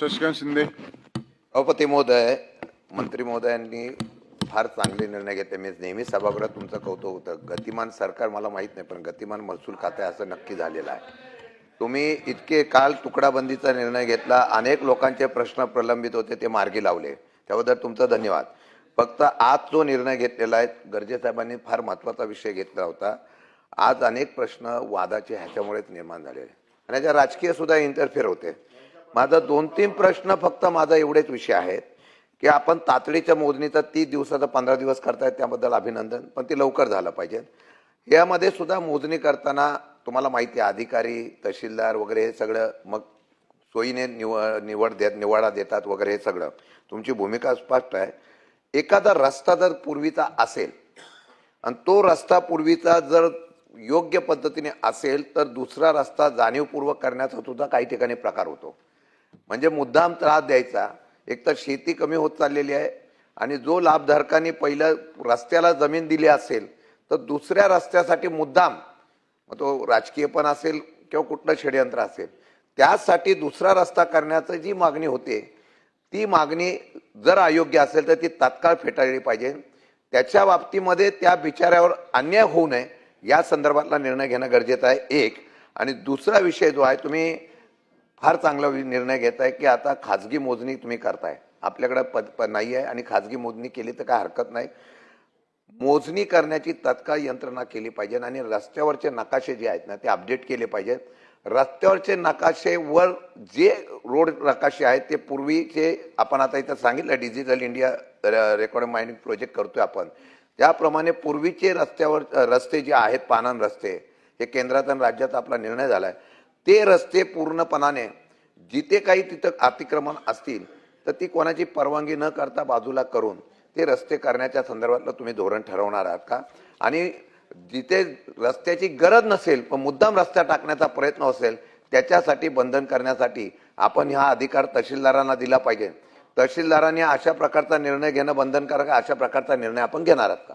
शशिकांत शिंदे. अपती महोदय मंत्री महोदयांनी फार चांगले निर्णय घेतले. मी नेहमी सभागृहात तुमचं कौतुक होतं. गतिमान सरकार मला माहीत नाही पण गतिमान महसूल खाते असं नक्की झालेलं आहे. तुम्ही इतके काल तुकडाबंदीचा निर्णय घेतला. अनेक लोकांचे प्रश्न प्रलंबित होते ते मार्गी लावले. त्याबद्दल तुमचा धन्यवाद. फक्त आज जो निर्णय घेतलेला आहे गरजेसाहेबांनी फार महत्त्वाचा विषय घेतला होता. आज अनेक प्रश्न वादाचे ह्याच्यामुळेच निर्माण झालेले आणि याच्या राजकीय सुद्धा इंटरफेअर होते. माझा दोन तीन प्रश्न फक्त माझा एवढेच विषय आहेत की आपण तातडीच्या मोजणीचा तीस दिवसाचा पंधरा दिवस करतायत त्याबद्दल अभिनंदन पण ते लवकर झालं पाहिजे. यामध्ये सुद्धा मोजणी करताना तुम्हाला माहिती आहे अधिकारी तहसीलदार वगैरे हे सगळं मग सोयीने निव निवड देत निवाडा देतात वगैरे हे सगळं. तुमची भूमिका स्पष्ट आहे. एखादा रस्ता जर पूर्वीचा असेल आणि तो रस्ता पूर्वीचा जर योग्य पद्धतीने असेल तर दुसरा रस्ता जाणीवपूर्वक करण्याचा सुद्धा काही ठिकाणी प्रकार होतो. म्हणजे मुद्दाम त्रास द्यायचा. एक तर शेती कमी होत चाललेली आहे आणि जो लाभधारकांनी पहिलं रस्त्याला जमीन दिली असेल तर दुसऱ्या रस्त्यासाठी मुद्दाम मग तो राजकीय पण असेल किंवा कुठलं षडयंत्र असेल त्यासाठी दुसरा रस्ता करण्याचं जी मागणी होते ती मागणी जर अयोग्य असेल तर ती तात्काळ फेटाळली पाहिजे. त्याच्या बाबतीमध्ये त्या बिचाऱ्यावर अन्याय होऊ नये या संदर्भातला निर्णय घेणं गरजेचं आहे. एक. आणि दुसरा विषय जो आहे तुम्ही फार चांगला निर्णय निर्णय घेताय की आता खाजगी मोजणी तुम्ही करताय. आपल्याकडे पद प- नाही आहे आणि खाजगी मोजणी केली तर काय हरकत नाही. मोजणी करण्याची तत्काळ यंत्रणा केली पाहिजे आणि रस्त्यावरचे नकाशे जे आहेत ना ते अपडेट केले पाहिजेत. रस्त्यावरचे नकाशे वर जे रोड नकाशे आहेत ते पूर्वीचे आपण आता इथं सांगितलं digital India record mining project करतोय आपण. त्याप्रमाणे पूर्वीचे रस्त्यावर रस्ते जे आहेत पानन रस्ते हे केंद्रात आणि राज्यात आपला निर्णय झाला आहे ते रस्ते पूर्णपणाने जिथे काही तिथं अतिक्रमण असतील तर ती कोणाची परवानगी न करता बाजूला करून ते रस्ते करण्याच्या संदर्भातलं तुम्ही धोरण ठरवणार आहात का? आणि जिथे रस्त्याची गरज नसेल पण मुद्दाम रस्ता टाकण्याचा प्रयत्न असेल त्याच्यासाठी बंधन करण्यासाठी आपण हा अधिकार तहसीलदारांना दिला पाहिजे. तहसीलदारांनी अशा प्रकारचा निर्णय घेणं बंधनकारक अशा प्रकारचा निर्णय आपण घेणार आहात का?